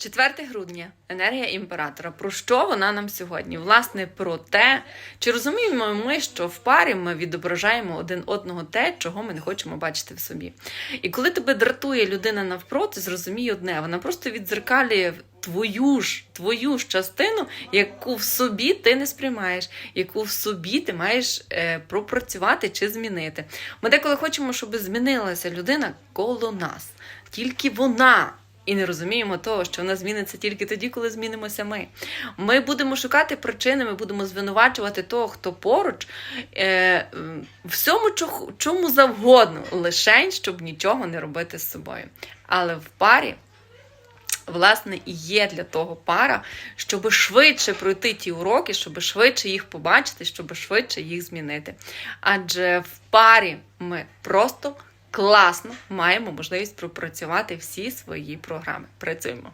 4 грудня енергія імператора. Про що вона нам сьогодні? Власне, про те, чи розуміємо ми, що в парі ми відображаємо один одного те, чого ми не хочемо бачити в собі. І коли тебе дратує людина навпроти, зрозумій одне, вона просто відзеркалює твою ж твою ж частину, яку в собі ти не сприймаєш, яку в собі ти маєш е, пропрацювати чи змінити. Ми деколи хочемо, щоб змінилася людина коло нас, тільки вона. І не розуміємо того, що вона зміниться тільки тоді, коли змінимося ми. Ми будемо шукати причини, ми будемо звинувачувати того, хто поруч, е, всьому чому, завгодно, лишень, щоб нічого не робити з собою. Але в парі власне, і є для того пара, щоб швидше пройти ті уроки, щоб швидше їх побачити, щоб швидше їх змінити. Адже в парі ми просто класно маємо можливість пропрацювати всі свої програми. Працюємо.